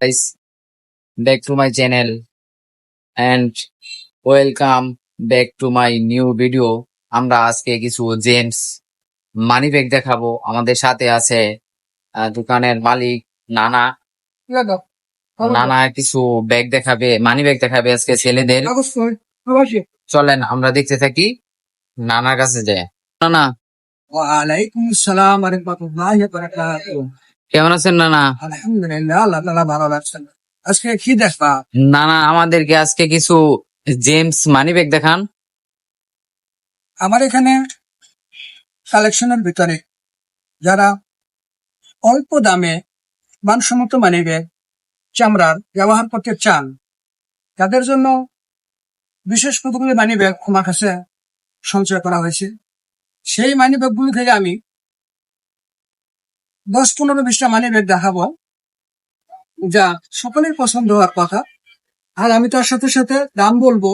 guys back to my channel and welcome back to my new video. আমরা আজকে কিছু gents money bag দেখাবো। আমাদের সাথে আছে দোকানের মালিক নানা। নানা কিছু ব্যাগ দেখাবে মানি ব্যাগ দেখাবে আজকে ছেলেদের। চলেন আমরা দেখতে থাকি নানার কাছে যাই। নানা। ওয়ালাইকুম আসসালাম ওয়া রাহমাতুল্লাহি ওয়া বারাকাতুহু। কেমন আছেন নানা? আলহামদুলিল্লাহ আল্লাহ ভালো আজকে কি দেখবা? নানা আমাদেরকে আজকে কিছু জেমস মানি ব্যাগ দেখান। আমার এখানে কালেকশনের ভিতরে যারা অল্প দামে মানসম্মত মানিবে চামড়ার ব্যবহার করতে চান তাদের জন্য বিশেষ কতগুলি মানি ব্যাগ আমার কাছে সঞ্চয় করা হয়েছে। সেই মানি ব্যাগগুলি থেকে আমি দশ পনেরো বিশটা মানি ব্যাগ দেখাবো। যা সকলের পছন্দ হওয়ার কথা। আর আমি তার সাথে সাথে দাম বলব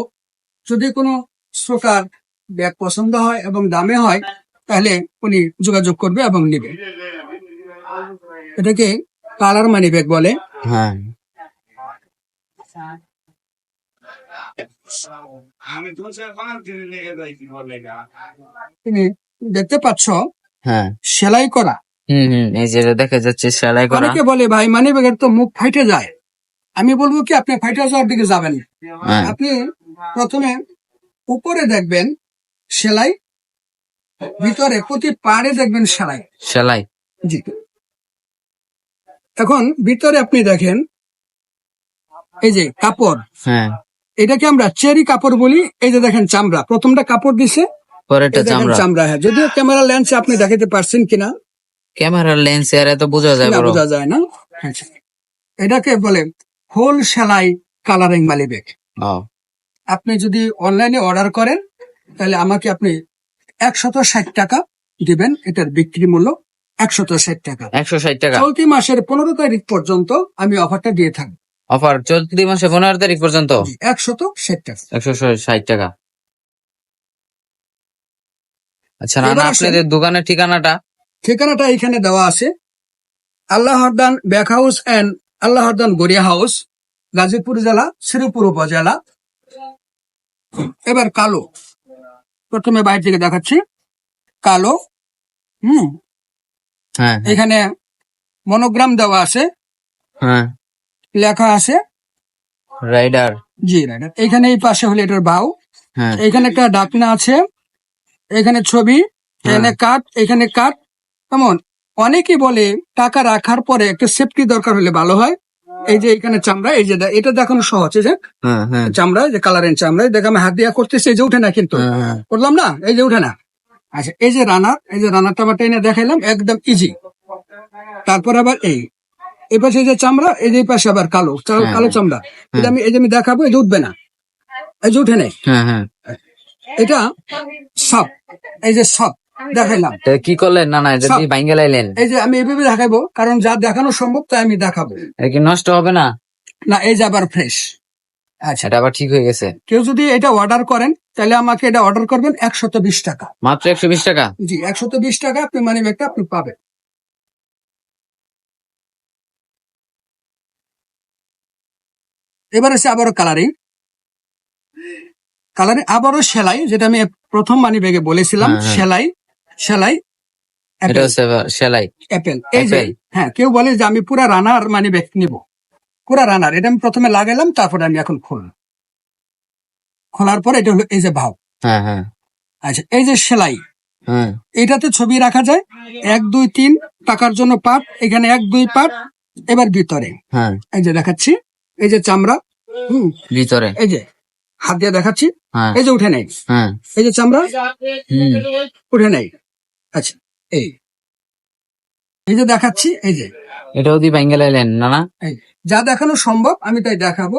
যদি কোনো শ্রোতার ব্যাগ পছন্দ হয় এবং দামে হয় তাহলে উনি যোগাযোগ করবে এবং নেবে। এটাকে কালার মানি ব্যাগ বলে। হ্যাঁ। তুমি দেখতে পাচ্ছ হ্যাঁ। সেলাই করা। হুম হুম এই যে দেখা যাচ্ছে সেলাই করা। অনেকে বলে ভাই মানি ব্যাগের তো মুখ ফাইটে যায়। আমি বলব কি আপনি ফাইটে যাওয়ার দিকে যাবেন হ্যাঁ। আপনি প্রথমে উপরে দেখবেন সেলাই ভিতরে প্রতি পাড়ে দেখবেন সেলাই। সেলাই। জি। এখন ভিতরে আপনি দেখেন এই যে কাপড়। হ্যাঁ। এটাকে আমরা চেরি কাপড় বলি এই যে দেখেন চামড়া। প্রথমটা কাপড় দিছে পরেরটা চামড়া। চামড়া হ্যাঁ। যদিও ক্যামেরা লেন্সে আপনি দেখাতে পারছেন কিনা ক্যামেরার লেন্স এর এত বোঝা যায় না বড়। বোঝা যায় না। আচ্ছা। এটাকে বলে হোল সেলাই কালারিং মালি ব্যাগ আপনি যদি অনলাইনে অর্ডার করেন তাহলে আমাকে আপনি একশত ষাট টাকা দিবেন এটার বিক্রি মূল্য একশত ষাট টাকা। একশো ষাট টাকা। চলতি মাসের পনেরো তারিখ পর্যন্ত আমি অফারটা দিয়ে থাকব। অফার চলতি মাসে পনেরো তারিখ পর্যন্ত? একশত ষাট টাকা। একশো ষাট টাকা। আচ্ছা না আপনাদের দোকানের ঠিকানাটা? ঠিকানাটা এখানে দেওয়া আছে। আল্লাহরদান ব্যাক হাউস অ্যান্ড আল্লাহরদান গড়িয়া হাউস গাজীপুর জেলা শ্রীপুর উপজেলা। এবার কালো। প্রথমে বাইরে থেকে দেখাচ্ছি। কালো হুম। হ্যাঁ এখানে মনোগ্রাম দেওয়া আছে। হ্যাঁ। লেখা আছে। রাইডার জি রাইডার এখানে এই পাশে হলো এটার বাউ হ্যাঁ। এখানে একটা ডাকনা আছে। এখানে ছবি এখানে কাঠ এখানে কাঠ এমন অনেকেই বলে টাকা রাখার পরে একটা সেফটি দরকার হলে ভালো হয় এই যে এখানে চামড়া এই যে এটা দেখানো সহজ যে হ্যাঁ হ্যাঁ চামড়া যে কালারের চামড়া দেখো আমি হাত দিয়া করতেছি এই যে উঠে না কিন্তু হ্যাঁ, হ্যাঁ। করলাম না এই যে উঠে না আচ্ছা এই যে রানার এই যে রানারটা আবার টেনে দেখাইলাম একদম ইজি তারপর আবার এই এই পাশে যে চামড়া এই যে পাশে আবার কালো হ্যাঁ, কালো চামড়া এটা আমি এই যে আমি দেখাবো এই যে উঠবে না এই যে উঠে নেই হ্যাঁ হ্যাঁ এটা সব এই যে সব দেখাইলাম। কি করলেন? না না এটা দিয়ে লাইলেন। এই যে আমি এইভাবে দেখাবো কারণ যা দেখানো সম্ভব তাই আমি দেখাবো। এটা কি নষ্ট হবে না? না এই যে আবার ফ্রেশ আচ্ছা। এটা আবার ঠিক হয়ে গেছে। কেউ যদি এটা অর্ডার করেন তাহলে আমাকে এটা অর্ডার করবেন একশত বিশ টাকা। মাত্র একশো বিশ টাকা? জি একশত বিশ টাকা আপনি মানি ব্যাগটা আপনি পাবেন। এবার আছে আবারও কালারিং কালারিং আবারও সেলাই যেটা আমি প্রথম মানি ব্যাগে বলেছিলাম হ্যাঁ, হ্যাঁ। সেলাই। সেলাই? এটা হচ্ছে সেলাই। অ্যাপেল এই যে। হ্যাঁ কেউ বলে যে আমি পুরা রানার মানি ব্যাগ নিব। পুরা রানার এটা আমি প্রথমে লাগাইলাম তারপরে আমি এখন খুললাম খোলার পর এটা হলো এই যে ভাব। হ্যাঁ হ্যাঁ। আচ্ছা এই যে সেলাই। হ্যাঁ। এটাতে ছবি রাখা যায় এক দুই তিন টাকার জন্য পাট এখানে এক দুই পাট এবার ভিতরে। এই যে দেখাচ্ছি এই যে চামড়া হুম ভিতরে। এই যে হাত দিয়ে দেখাচ্ছি এই যে উঠে নেই। এই যে চামড়া উঠে নেই। আচ্ছা এই। এই যে দেখাচ্ছি এই যে। এটাও দিয়ে বাইঙ্গে লাইলেন না না এই যা দেখানো সম্ভব আমি তাই দেখাবো।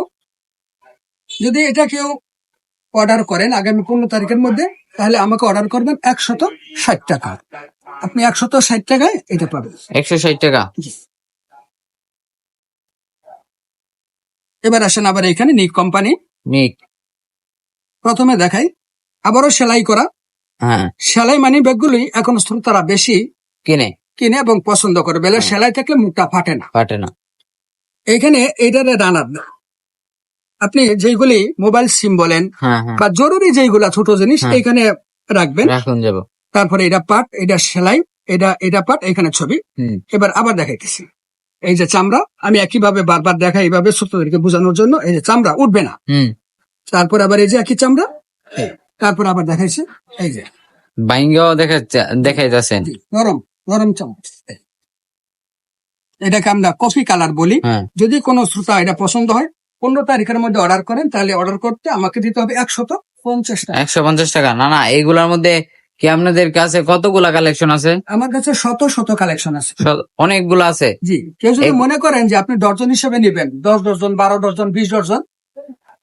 যদি এটা কেউ অর্ডার করেন আগামী পনেরো তারিখের মধ্যে তাহলে আমাকে অর্ডার করবেন একশত ষাট টাকা। আপনি একশত ষাট টাকায় এটা পাবেন। একশো ষাট টাকা? এবার আসেন আবার এখানে নিক কোম্পানি মিক প্রথমে দেখাই। আবারও সেলাই করা। সেলাই মানি ব্যাগগুলি এখন শ্রোতারা বেশি কিনে। কিনে এবং পছন্দ করে। বেলে সেলাই থাকলে মুখটা ফাটে না। ফাটে না। এখানে এইটারে রানার আপনি যেগুলি মোবাইল সিম বলেন হ্যাঁ হ্যাঁ। বা জরুরি যেগুলা ছোট জিনিস হ্যাঁ। এখানে রাখবেন। তারপরে এটা পাট এটা সেলাই এটা এটা পাট এখানে ছবি। হুম। এবার আবার দেখাইতেছি। এই যে চামড়া আমি একইভাবে বারবার দেখাই এইভাবে ছোটদেরকে বোঝানোর জন্য। এই যে চামড়া উঠবে না। তারপর আবার এই যে একই চামড়া। তারপর আবার দেখাইছে এই যে। বাইঙ্গাও দেখা দেখাইতেছেন জি, নরম নরম চামচ এটাকে আমরা কফি কালার বলি। হ্যাঁ। যদি কোনো শ্রোতা এটা পছন্দ হয় পনেরো তারিখের মধ্যে অর্ডার করেন তাহলে অর্ডার করতে আমাকে দিতে হবে একশত পঞ্চাশ টাকা। একশো পঞ্চাশ টাকা। না না এইগুলার মধ্যে কি আপনাদের কাছে কতগুলা কালেকশন আছে? আমার কাছে শত শত কালেকশন আছে। অনেকগুলো আছে? জি কেউ যদি মনে করেন যে আপনি ডর্জন হিসেবে নেবেন দশ ডর্জন বারো ডর্জন বিশ ডর্জন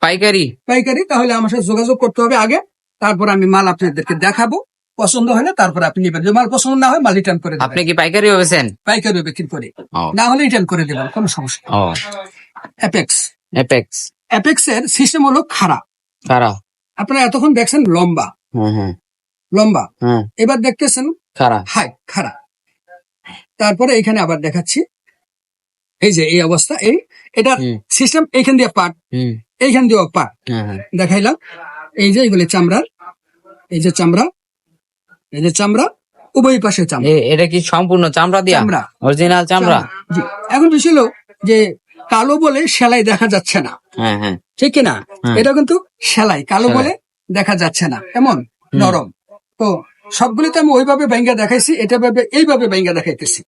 পাইকারি? পাইকারি তাহলে আমার সাথে যোগাযোগ করতে হবে আগে। তারপর আমি মাল আপনাদেরকে দেখাবো। পছন্দ হলে তারপর আপনি নেবেন। যদি মাল পছন্দ না হয় মাল রিটার্ন করে আপনি কি পাইকারি হয়েছেন পাইকারি বিক্রি করে। না হলে রিটার্ন করে দেবেন কোনো সমস্যা ও। অ্যাপেক্স অ্যাপেক্স এর সিস্টেম হলো খাড়া। কারা আপনারা এতক্ষণ দেখছেন লম্বা। লম্বা। এবার দেখতেছেন কারা হাই খাড়া। তারপরে এখানে আবার দেখাচ্ছি। এই যে এই অবস্থা এই এটা সিস্টেম এইখান দিয়ে পাট এইখান দিয়েও পাট হ্যাঁ হ্যাঁ। দেখাইলাম। এই যে এগুলি চামড়ার এই যে চামড়া এই যে চামড়া উভয় পাশে চামড়া। এটা কি সম্পূর্ণ চামড়া দিয়ে? চামড়া। অরিজিনাল চামড়া এখন বিষয় হলো যে কালো বলে সেলাই দেখা যাচ্ছে না। হ্যাঁ হ্যাঁ। ঠিক কিনা হ্যাঁ। এটা কিন্তু সেলাই কালো বলে দেখা যাচ্ছে না। এমন। নরম। তো সবগুলিতে আমি ওইভাবে ব্যাঙ্গা দেখাইছি এটা ভাবে এইভাবে ব্যাঙ্গা দেখাইতেছি।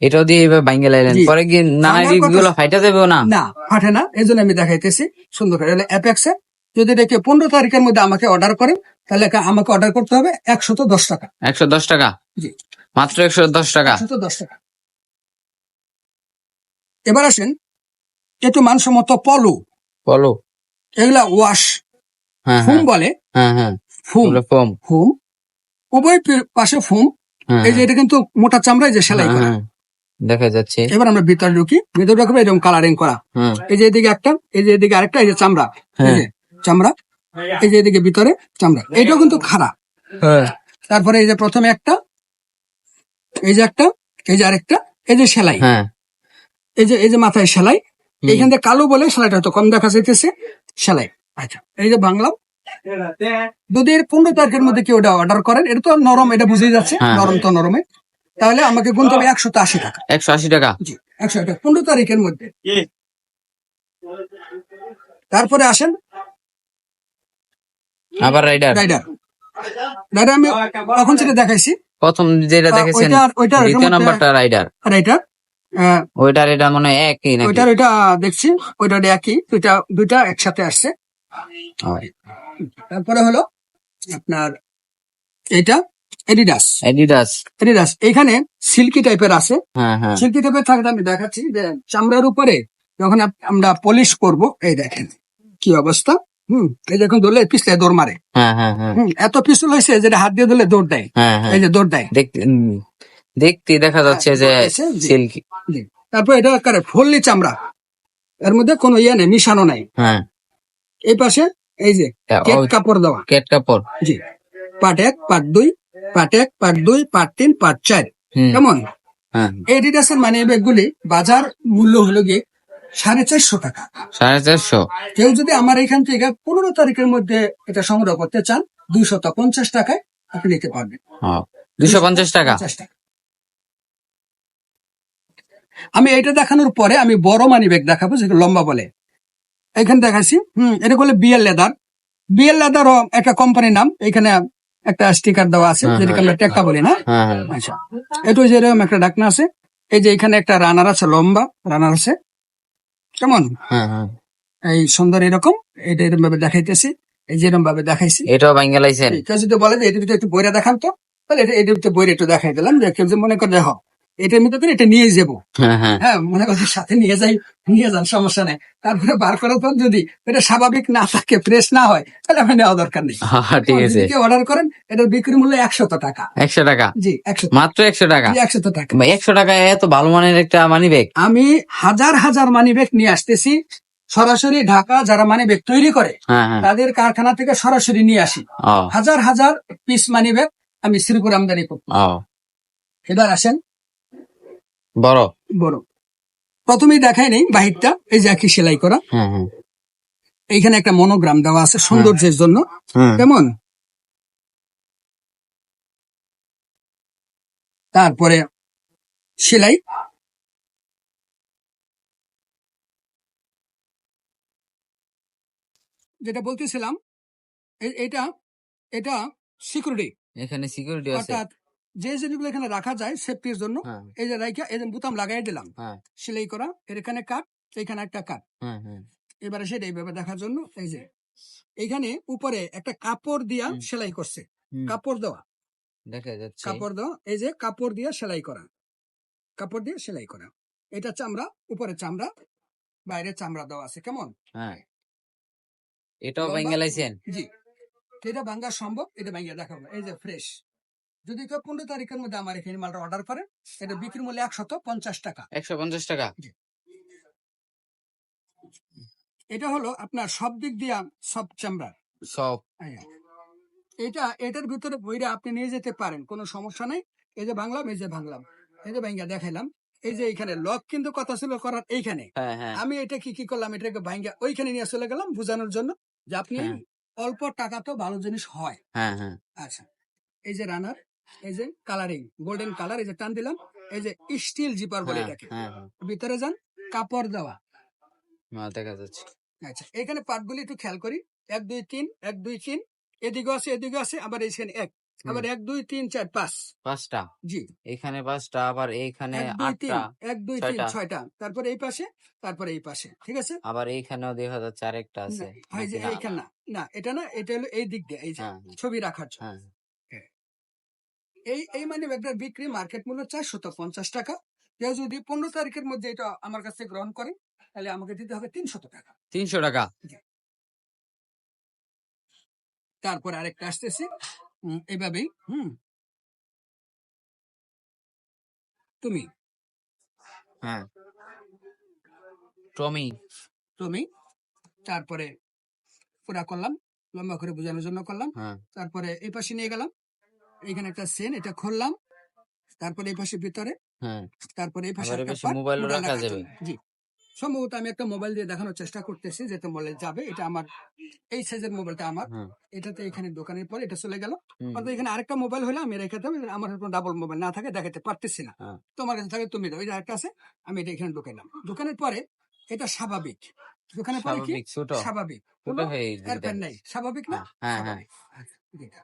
এটাও দিয়ে এবার বাইঙ্গে লাইলেন। পরে কি নানা আমার দিক কথা- গুলো ফাইটা যাবে না? না ফাটে না। এই জন্য আমি দেখাইতেছি। সুন্দর করে। অ্যাপেক্সে যদি দেখে পনেরো তারিখের মধ্যে আমাকে অর্ডার করেন তাহলে আমাকে অর্ডার করতে হবে একশত দশ টাকা। একশো দশ টাকা? জি। মাত্র একশো দশ টাকা? একশত দশ টাকা। এবার আসেন একটু মানসম্মত পলু। বলো এগুলা ওয়াশ হ্যাঁ ফুম হ্যাঁ। বলে। হ্যাঁ হ্যাঁ। ফুম। ফুম। উভয় পাশে ফুম। এই যে এটা কিন্তু মোটা চামড়ায় যে সেলাই করা। দেখা যাচ্ছে। এবার আমরা ভিতরে ঢুকি। ভিতরে ঢুকবে এরকম কালারিং করা। এই যে এদিকে একটা এই যে এদিকে আরেকটা এই যে চামড়া। চামড়া এই যে এদিকে ভিতরে চামড়া এটাও কিন্তু খারাপ হ্যাঁ। তারপরে এই যে প্রথমে একটা এই যে একটা এই যে আরেকটা এই যে সেলাই। হ্যাঁ। এই যে এই যে মাথায় সেলাই। এইখান থেকে কালো বলে সেলাইটা হয়তো কম দেখা যাইতেছে সেলাই। আচ্ছা এই যে বাংলা যদি এর পনেরো তারিখের মধ্যে কেউ ওটা অর্ডার করেন এটা তো নরম এটা বুঝেই যাচ্ছে হ্যাঁ। নরম তো নরমে। তাহলে আমাকে গুনতে হবে একশো আশি টাকা। একশো আশি টাকা। জি একশো আশি টাকা পনেরো তারিখের মধ্যে। তারপরে আসেন আবার রাইডার রাইডার রাইডার আমি এখন সেটা দেখাইছি? প্রথম যেটা দেখেছেন দ্বিতীয় নাম্বারটা রাইডার রাইডার ওইটার এটা মনে হয় একই নাকি? ওইটার ওইটা দেখছি ওইটার একই দুইটা দুইটা একসাথে আসছে। তারপরে হলো আপনার এটা এডিডাস এডিডাস এডিডাস এখানে সিল্কি টাইপের আছে। হ্যাঁ হ্যাঁ। সিল্কি টাইপের থাকলে আমি দেখাচ্ছি যে চামড়ার উপরে যখন আমরা পলিশ করব এই দেখেন কি অবস্থা। হুম এই দেখুন ধরলে পিছলে দৌড় মারে। হ্যাঁ হ্যাঁ হ্যাঁ। এত পিছল হয়েছে যেটা হাত দিয়ে ধরলে দৌড় দেয়। এই যে দৌড় দেয়। দেখতে দেখা যাচ্ছে যে সিল্কি। তারপর এটা ফল্লি চামড়া। এর মধ্যে কোনো ইয়ে নেই মিশানো নাই। এই পাশে এই যে কেট কাপড় দেওয়া। কেট কাপড়। জি। পার্ট এক পার্ট দুই পার্ট এক পার্ট দুই পার্ট তিন পার্ট চার। কেমন? এডিডাসের মানি ব্যাগগুলি বাজার মূল্য হলো গিয়ে সাড়ে চারশো টাকা। সাড়ে চারশো? কেউ যদি আমার এখান থেকে পনেরো তারিখের মধ্যে এটা সংগ্রহ করতে চান দুইশত পঞ্চাশ টাকায় আপনি নিতে পারবেন। দুশো পঞ্চাশ টাকা? আমি এটা দেখানোর পরে আমি বড় মানি ব্যাগ দেখাবো যেটা লম্বা বলে। এখানে দেখাচ্ছি হম এটা বলে বিএল লেদার। বিএল লেদার একটা কোম্পানির নাম এখানে একটা স্টিকার দেওয়া আছে হ্যাঁ, যেটাকে আমরা টেক্কা বলি না? হ্যাঁ হ্যাঁ। আচ্ছা। এটা যেরকম একটা ডাকনা আছে এই যে এখানে একটা রানার আছে লম্বা রানার আছে। কেমন? হ্যাঁ হ্যাঁ। এই সুন্দর এরকম? এটা এরকম ভাবে দেখাইতেছি। এই যে এরকম ভাবে দেখাইছি এটা লাইছেন? কেউ যদি বলে যে এটার ভিতরে একটু বইরা দেখান তো। তাহলে এটা এটার ভিতরে বইরা একটু দেখাই দিলাম। যে কেউ যদি মনে করে দেখো এটার মধ্যে করে এটা নিয়ে যাব। হ্যাঁ হ্যাঁ। হ্যাঁ মনে করছে সাথে নিয়ে যাই নিয়ে যান সমস্যা নেই। তারপরে বার করার পর যদি এটা স্বাভাবিক না থাকে ফ্রেশ না হয় তাহলে আমার নেওয়া দরকার নেই। হ্যাঁ, ঠিক আছে। অর্ডার করেন এটার বিক্রি মূল্য একশত টাকা। একশো টাকা? জি একশো মাত্র একশো টাকা? একশত টাকা। একশো টাকা এত ভালো মানের একটা মানি ব্যাগ আমি হাজার হাজার মানি ব্যাগ নিয়ে আসতেছি সরাসরি ঢাকা যারা মানি ব্যাগ তৈরি করে তাদের কারখানা থেকে সরাসরি নিয়ে আসি। হাজার হাজার পিস মানি ব্যাগ আমি শ্রীপুর আমদানি করি ও। এবার আসেন বড়। বড়। প্রথমেই দেখাই নেই বাহিরটা এই যে একই সেলাই করা। হ্যাঁ হ্যাঁ এইখানে একটা মনোগ্রাম দেওয়া আছে সৌন্দর্যের জন্য। হ্যাঁ। কেমন? তারপরে সেলাই। যেটা বলতেছিলাম এটা এটা সিকিউরিটি এখানে সিকিউরিটি আছে। অর্থাৎ যে জিনিসগুলো এখানে রাখা যায় সেফটির জন্য হ্যাঁ। এই যে রাইখা এই বোতাম লাগাই দিলাম হ্যাঁ। সেলাই করা এর এখানে কাট এখানে একটা কাট। হ্যাঁ এবারে সেটা এইভাবে দেখার জন্য এই যে। এইখানে উপরে একটা কাপড় দিয়া সেলাই করছে কাপড় দেওয়া। দেখা যাচ্ছে। কাপড় দেওয়া এই যে কাপড় দিয়ে সেলাই করা কাপড় দিয়ে সেলাই করা। এটা চামড়া উপরে চামড়া বাইরে চামড়া দেওয়া আছে কেমন? হ্যাঁ। এটাও লাইছেন? জি। এটা ভাঙ্গা সম্ভব এটা ভাঙ্গা দেখাবো এই যে ফ্রেশ যদি কেউ পনেরো তারিখের মধ্যে আমার এখানে মালটা অর্ডার করে এটা বিক্রি মূল্য একশত পঞ্চাশ টাকা। একশো পঞ্চাশ টাকা? এটা হলো আপনার সব দিক দিয়া সব চামড়া সব। এই। এটা এটার ভিতরে বইরা আপনি নিয়ে যেতে পারেন কোনো সমস্যা নাই। এই যে বাংলাম এই যে ভাঙলাম। এই যে ভাঙ্গা দেখাইলাম। এই যে এখানে লক কিন্তু কথা ছিল করার এইখানে। হ্যাঁ হ্যাঁ। আমি এটা কি কি করলাম এটাকে ভাঙ্গা ওইখানে নিয়ে চলে গেলাম বোঝানোর জন্য যে আপনি হ্যাঁ। অল্প টাকা তো ভালো জিনিস হ্যাঁ। আচ্ছা। এই যে রানার এই যে কালারিং গোল্ডেন কালার এই যে টান দিলাম এই যে স্টিল জিপার বলে হ্যাঁ এটাকে। হ্যাঁ হ্যাঁ। ভিতরে যান কাপড় দেওয়া। দেখা যাচ্ছে। আচ্ছা এখানে পার্টগুলি একটু খেয়াল করি। এক দুই তিন এক দুই তিন এদিকে আছে এদিকে আছে আবার এইখানে এক আবার এক দুই তিন চার পাঁচ। পাঁচটা? জি। এখানে পাঁচটা আবার এইখানে আটটা এক দুই তিন ছয়টা। তারপরে এই পাশে তারপরে এই পাশে ঠিক আছে? আবার এইখানেও দেখা যাচ্ছে আরেকটা আছে? এইখানে না। না এটা না এটা হলো এই দিক দিয়ে এই যে ছবি রাখার জন্য। এই এই মানে ব্যাগটার বিক্রি মার্কেট মূল্য চারশত পঞ্চাশ টাকা। কেউ যদি পনেরো তারিখের মধ্যে এটা আমার কাছে গ্রহণ করে তাহলে আমাকে দিতে হবে তিনশত টাকা। তিনশো টাকা? তারপর আরেকটা আসতেছে উম, এইভাবেই হুম। তুমি? হ্যাঁ। টমি? তুমি তারপরে পুরা করলাম লম্বা করে বোঝানোর জন্য করলাম। হ্যাঁ। তারপরে এই পাশে নিয়ে গেলাম। এখানে একটা সেন এটা খুললাম তারপরে এই পাশে ভিতরে হ্যাঁ। তারপরে এই পাশে একটা মোবাইল রাখা যাবে। জি। সম্ভবত আমি একটা মোবাইল দিয়ে দেখানোর চেষ্টা করতেছি যেটা মোবাইলে যাবে এটা আমার এই সাইজের মোবাইলটা আমার হ্যাঁ। এটাতে এখানে দোকানের পরে এটা চলে গেল। অর্থাৎ এখানে আরেকটা মোবাইল হলে আমি রেখে দেবো আমার কোনো ডাবল মোবাইল না থাকে দেখাতে পারতেছি না। হ্যাঁ। তোমার কাছে থাকে তুমি দাও যে আরেকটা আছে আমি এটা এখানে ঢুকাইলাম দোকানের পরে এটা স্বাভাবিক। দোকানের পরে কি? স্বাভাবিক স্বাভাবিক। নাই। স্বাভাবিক না হ্যাঁ হ্যাঁ স্বাভাবিক। আচ্ছা, এটা।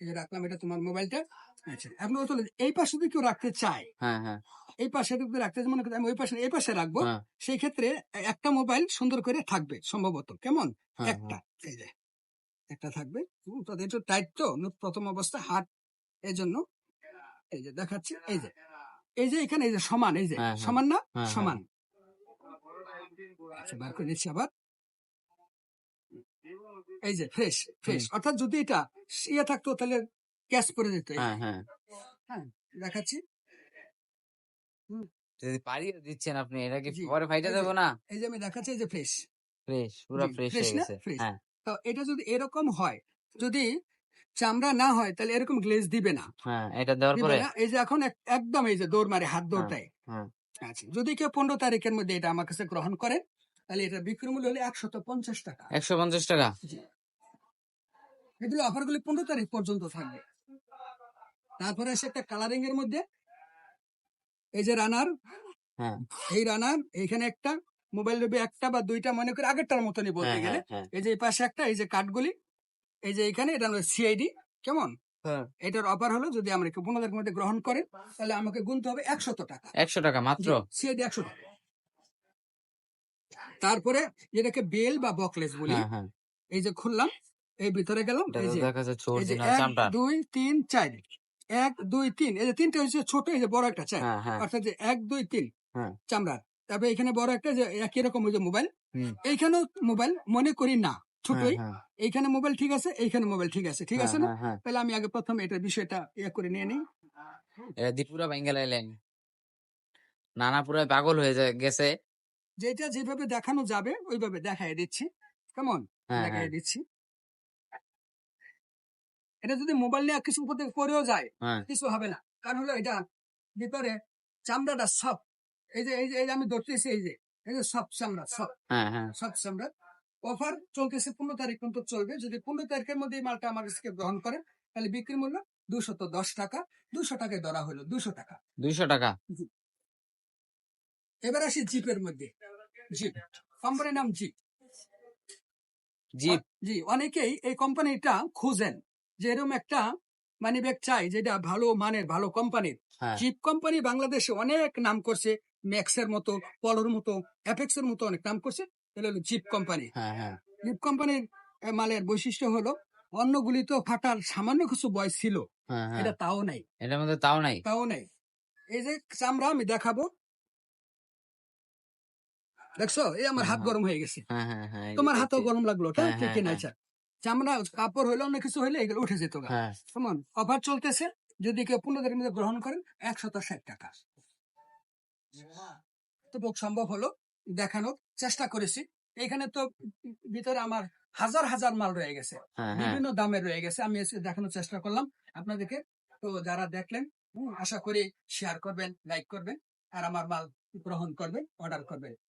এই রাখলাম এটা তোমার মোবাইলটা। আচ্ছা। ও চলে এই পাশে যদি কেউ রাখতে চায় হ্যাঁ হ্যাঁ। এই পাশে যদি রাখতে মনে করি আমি ওই পাশে এই পাশে রাখব হ্যাঁ। সেই ক্ষেত্রে একটা মোবাইল সুন্দর করে থাকবে সম্ভবত। কেমন? হ্যাঁ, একটা। এই যে একটা থাকবে। তাদের একটু টাইট তো প্রথম অবস্থা হাট এই জন্য। এই যে দেখাচ্ছি। এই যে এই যে এখানে এই যে সমান এই যে হ্যাঁ, হ্যাঁ। সমান না? হ্যাঁ, সমান। আচ্ছা বার করে নিচ্ছি আবার। এই যে ফ্রেশ ফ্রেশ অর্থাৎ যদি এটা ইয়ে থাকতো তাহলে ক্যাশ পরে যেত হ্যাঁ হ্যাঁ। হ্যাঁ দেখাচ্ছি। যদি পারিয়ে দিচ্ছেন আপনি এটা কি পরে ফাইটা দেবো না? এই যে আমি দেখাচ্ছি এই যে ফ্রেশ ফ্রেশ পুরো ফ্রেশ হয়ে না? গেছে। হ্যাঁ। তো এটা যদি এরকম হয় যদি চামড়া না হয় তাহলে এরকম গ্লেজ দিবে না। হ্যাঁ এটা দেওয়ার পরে? এই যে এখন একদম এই যে দৌড় মারে হাত দৌড়টায় হ্যাঁ। আচ্ছা যদি কেউ পনেরো তারিখের মধ্যে এটা আমার কাছে গ্রহণ করে তাহলে এটা বিক্রি মূল্য হলে একশত পঞ্চাশ টাকা। একশো পঞ্চাশ টাকা। এগুলো অফার গুলি পনেরো তারিখ পর্যন্ত থাকবে। তারপরে আসে একটা কালারিং এর মধ্যে এই যে রানার হ্যাঁ। এই রানার এইখানে একটা মোবাইল নেবে একটা বা দুইটা মনে করে আগেরটার মতনই বলতে হ্যাঁ গেলে। হ্যাঁ এই যে এই পাশে একটা এই যে কাঠগুলি এই যে এখানে এটা হলো সিআইডি কেমন। এটার অফার হলো যদি আমরা পনেরো তারিখের মধ্যে গ্রহণ করেন তাহলে আমাকে গুনতে হবে একশত টাকা। একশো টাকা মাত্র? সিআইডি একশো টাকা। তারপরে যেটাকে বেল বা বকলেস বলি। হ্যাঁ হ্যাঁ। এই যে খুললাম এই ভিতরে গেলাম এই যে এক দুই তিন চার এক দুই তিন এই যে তিনটা হচ্ছে ছোট এই যে বড় একটা চার। হ্যাঁ অর্থাৎ যে এক দুই তিন হ্যাঁ। চামড়ার তারপরে এখানে বড় একটা যে একই রকম ওই যে মোবাইল। এইখানেও মোবাইল মনে করি না ছোটই। এইখানে মোবাইল ঠিক আছে এইখানে মোবাইল ঠিক আছে ঠিক আছে না? তাহলে আমি আগে প্রথম এটার বিষয়টা ইয়ে করে নিয়ে নিই। হ্যাঁ। এটা দিয়ে পুরা নানা পাগল হয়ে যায় গেছে। যেটা যেভাবে দেখানো যাবে ওইভাবে দেখাই দিচ্ছি। কেমন হ্যাঁ দেখাই হ্যাঁ। দিচ্ছি। এটা যদি মোবাইল নিয়ে কিছু উপর থেকে পড়েও যায় হ্যাঁ। কিছু হবে না। কারণ হলো এটা ভিতরে চামড়াটা সব এই যে এই যে এই যে আমি ধরতেছি এই যে এই যে সব চামড়া সব সব চামড়া। অফার চলতেছে পনেরো তারিখ পর্যন্ত চলবে। যদি পনেরো তারিখের মধ্যে এই মালটা আমার কাছে গ্রহণ করেন তাহলে বিক্রি মূল্য দুশত দশ টাকা। দুশো টাকায় ধরা হলো দুশো টাকা। দুইশো টাকা? এবার আসি জিপের মধ্যে। জিপ। কোম্পানির নাম জিপ। জিপ। জি অনেকেই এই কোম্পানিটা খুঁজেন যে এরকম একটা মানি ব্যাগ চাই যেটা ভালো মানের ভালো কোম্পানির। হ্যাঁ। জিপ কোম্পানি বাংলাদেশে অনেক নাম করছে। ম্যাক্সের মতো পলোর মতো অ্যাপেক্সের মতো অনেক নাম করছে। এটা হলো জিপ কোম্পানি। হ্যাঁ হ্যাঁ। জিপ কোম্পানির মালের বৈশিষ্ট্য হলো অন্যগুলি তো ফাটার সামান্য কিছু বয়স ছিল। এটা তাও নাই। এটার মধ্যে তাও নাই। তাও নেই। এই যে চামড়া আমি দেখাবো দেখছ? এই আমার হাত হ্যাঁ। গরম হয়ে গেছে। হ্যাঁ হ্যাঁ হ্যাঁ তোমার হাতও গরম লাগল হ্যাঁ, ঠিক হ্যাঁ, চামড়া কাপড় হইলে অন্য কিছু হইলে এগুলো উঠে যেত। হ্যাঁ। অফার চলতেছে যদি কেউ পনেরো দিনের মধ্যে গ্রহণ করেন একশত ষাট টাকা। তো সম্ভব হলো দেখানোর চেষ্টা করেছি। এখানে তো ভিতরে আমার হাজার হাজার মাল রয়ে গেছে। হ্যাঁ হ্যাঁ। বিভিন্ন দামের রয়ে গেছে। আমি এসে দেখানোর চেষ্টা করলাম আপনাদেরকে। তো যারা দেখলেন আশা করি শেয়ার করবেন লাইক করবেন আর আমার মাল গ্রহণ করবেন অর্ডার করবেন।